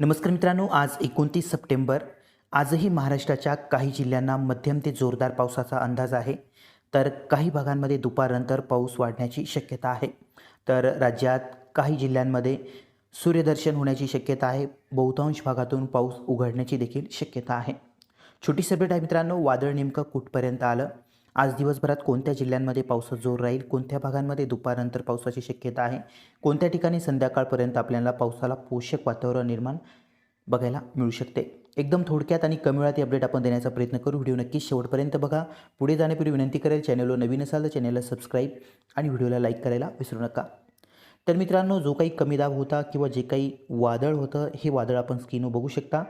नमस्कार मित्रांनो आज एकोणतीस सप्टेंबर. आजही महाराष्ट्राच्या काही जिल्ह्यांना मध्यम ते जोरदार पावसाचा अंदाज आहे. तर काही भागांमध्ये दुपारनंतर पाऊस वाढण्याची शक्यता आहे. तर राज्यात काही जिल्ह्यांमध्ये सूर्यदर्शन होण्याची शक्यता आहे. बहुतांश भागातून पाऊस उघडण्याची देखील शक्यता आहे. छोटी सभेट आहे मित्रांनो वादळ नेमकं कुठपर्यंत आलं? आज दिवसभरात कोणत्या जिल्ह्यांमध्ये पावसाचा जोर राहील? कोणत्या भागांमध्ये दुपारनंतर पावसाची शक्यता आहे? कोणत्या ठिकाणी संध्याकाळपर्यंत आपल्याला पावसाला पोषक वातावरण निर्माण बघायला मिळू शकते? एकदम थोडक्यात आणि कमी वेळात अपडेट आपण देण्याचा प्रयत्न करू. व्हिडिओ नक्कीच शेवटपर्यंत बघा. पुढे जाण्यापूर्वी विनंती करेल चॅनलवर नवीन असाल तर चॅनलला सबस्क्राईब आणि व्हिडिओला लाईक करायला विसरू नका. तर मित्रांनो जो काही कमी दाब होता किंवा जे काही वादळ होतं हे वादळ आपण स्क्रीनवर बघू शकता.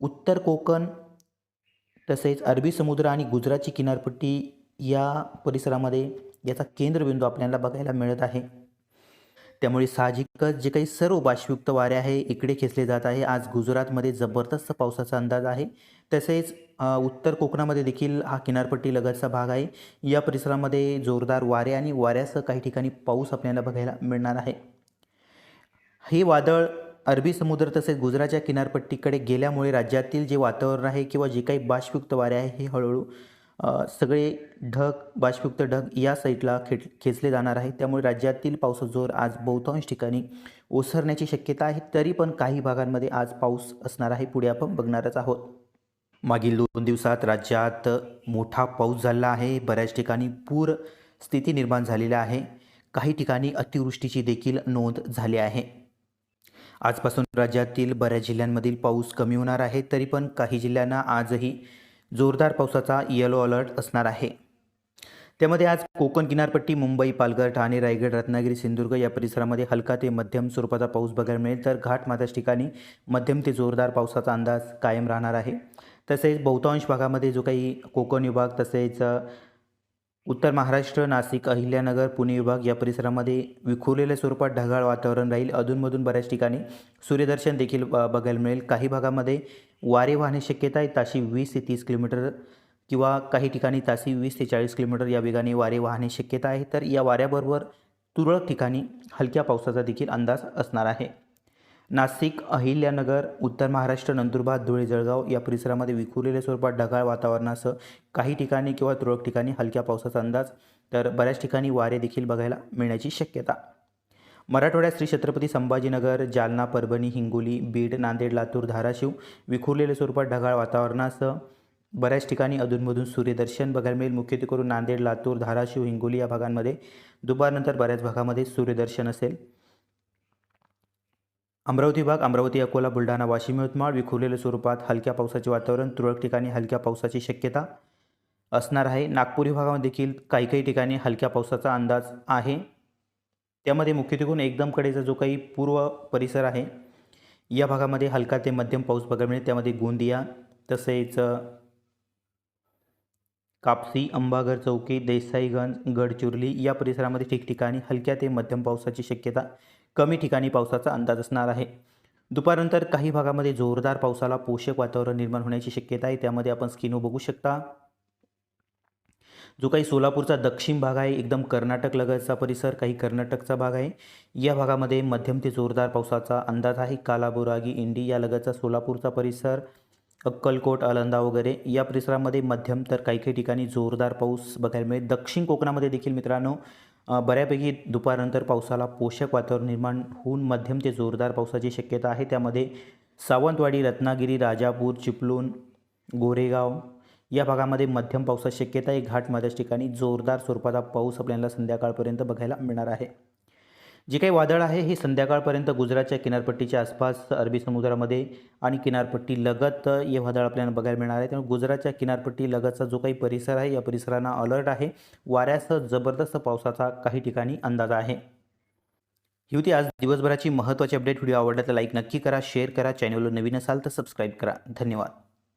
उत्तर कोकण तसेच अरबी समुद्र आणि गुजरातची किनारपट्टी या परिसरामध्ये याचा केंद्रबिंदू आपल्याला बघायला मिळत आहे. त्यामुळे साहजिकच जे काही सर्व बाष्पयुक्त वारे आहे इकडे खेचले जात आहे. आज गुजरातमध्ये जबरदस्त पावसाचा अंदाज आहे. तसेच उत्तर कोकणामध्ये देखील हा किनारपट्टी लगतचा भाग आहे. या परिसरामध्ये जोरदार वारे आणि वाऱ्यासह काही ठिकाणी पाऊस आपल्याला बघायला मिळणार आहे. हे वादळ अरबी समुद्र तसेच गुजरातच्या किनारपट्टीकडे गेल्यामुळे राज्यातील जे वातावरण आहे किंवा जे काही बाष्पयुक्त वारे आहे हे हळूहळू सगळे ढग बाष्पयुक्त ढग या साईडला खेट खेचले जाणार आहे. त्यामुळे राज्यातील पावसाचा जोर आज बहुतांश ठिकाणी ओसरण्याची शक्यता आहे. तरी पण काही भागांमध्ये आज पाऊस असणार आहे. पुढे आपण बघणारच आहोत. मागील दोन दिवसात राज्यात मोठा पाऊस झाला आहे. बऱ्याच ठिकाणी पूर स्थिती निर्माण झालेली आहे. काही ठिकाणी अतिवृष्टीची देखील नोंद झाली आहे. आजपासून राज्यातील बऱ्याच जिल्ह्यांमधील पाऊस कमी होणार आहे तरी पण काही जिल्ह्यांना आजही जोरदार पावसाचा येलो अलर्ट असणार आहे. त्यामध्ये आज कोकण किनारपट्टी मुंबई पालघर ठाणे रायगड रत्नागिरी सिंधुदुर्ग या परिसरामध्ये हलका ते मध्यम स्वरूपाचा पाऊस बघायला मिळेल. तर घाट घाटमाथ्याच्या ठिकाणी मध्यम ते जोरदार पावसाचा अंदाज कायम राहणार आहे. तसेच बहुतांश भागामध्ये जो काही कोकण विभाग तसेच उत्तर महाराष्ट्र नाशिक अहिल्यानगर पुणे विभाग या परिसरामध्ये विखुरलेल्या स्वरूपात ढगाळ वातावरण राहील. अधूनमधून बऱ्याच ठिकाणी सूर्यदर्शन देखील ब- बघायला मिळेल. काही भागामध्ये वारे वाहण्याची शक्यता आहे. ताशी वीस ते तीस किलोमीटर किंवा काही ठिकाणी ताशी वीस ते चाळीस किलोमीटर या वेगाने वारे वाहण्याची शक्यता आहे. तर या वाऱ्याबरोबर तुरळक ठिकाणी हलक्या पावसाचा देखील अंदाज असणार आहे. नाशिक अहिल्यानगर उत्तर महाराष्ट्र नंदुरबार धुळे जळगाव या परिसरामध्ये विखुरलेल्या स्वरूपात ढगाळ वातावरणासह काही ठिकाणी किंवा तुरळक ठिकाणी हलक्या पावसाचा अंदाज तर बऱ्याच ठिकाणी वारे देखील बघायला मिळण्याची शक्यता. मराठवाड्यात श्री छत्रपती संभाजीनगर जालना परभणी हिंगोली बीड नांदेड लातूर धाराशिव विखुरलेल्या स्वरूपात ढगाळ वातावरणासह बऱ्याच ठिकाणी अधूनमधून सूर्यदर्शन बघायला मिळेल. मुख्यत्वे करून नांदेड लातूर धाराशिव हिंगोली या भागांमध्ये दुपारनंतर बऱ्याच भागामध्ये सूर्यदर्शन असेल. अमरावती भाग अमरावती अकोला बुलढाणा वाशिम यवतमाळ विखुरलेल्या स्वरूपात हलक्या पावसाचे वातावरण तुरळक ठिकाणी हलक्या पावसाची शक्यता असणार आहे. नागपूर विभागामध्ये देखील काही काही ठिकाणी हलक्या पावसाचा अंदाज आहे. त्यामध्ये मुख्यत्वेकून एकदम एकदमकडेचा जो काही पूर्व परिसर आहे या भागामध्ये हलका ते मध्यम पाऊस बघायला मिळेल. त्यामध्ये गोंदिया तसेच कापसी अंबाघर चौकी देसाईगंज गडचिरोली या परिसरामध्ये ठिकठिकाणी हलक्या ते मध्यम पावसाची शक्यता कमी ठिकाणी पावसाचा अंदाज असणार आहे. दुपारनंतर काही भागामध्ये जोरदार पावसाला पोषक वातावरण निर्माण होण्याची शक्यता आहे. त्यामध्ये आपण स्किनो बघू शकता. जो काही सोलापूरचा दक्षिण भाग आहे एकदम कर्नाटक लगतचा परिसर काही कर्नाटकचा भाग आहे. या भागामध्ये मध्यम ते जोरदार पावसाचा अंदाज आहे. कालाबुरागी इंडी या लगतचा सोलापूरचा परिसर अक्कलकोट अलंदा वगैरे या परिसरामध्ये मध्यम तर काही काही ठिकाणी जोरदार पाऊस बघायला मिळेल. दक्षिण कोकणामध्ये देखील मित्रांनो बऱ्यापैकी दुपारनंतर पावसाला पोषक वातावरण निर्माण होऊन मध्यम ते जोरदार पावसाची शक्यता आहे. त्यामध्ये सावंतवाडी रत्नागिरी राजापूर चिपळूण गोरेगाव या भागामध्ये मध्यम पावसाची शक्यता आहे. घाट घाटमध्येच ठिकाणी जोरदार स्वरूपाचा पाऊस आपल्याला संध्याकाळपर्यंत बघायला मिळणार आहे. जे काही वादळ आहे हे संध्याकाळपर्यंत गुजरातच्या किनारपट्टीच्या आसपास अरबी समुद्रामध्ये आणि किनारपट्टी लगत हे वादळ आपल्याला बघायला मिळणार आहे. त्यामुळे गुजरातच्या किनारपट्टी लगतचा जो काही परिसर आहे या परिसरांना अलर्ट आहे. वाऱ्यासह जबरदस्त पावसाचा काही ठिकाणी अंदाज आहे. ही होती आज दिवसभराची महत्त्वाची अपडेट. व्हिडिओ आवडला तर लाईक नक्की करा शेअर करा चॅनलवर नवीन असाल तर सबस्क्राईब करा. धन्यवाद.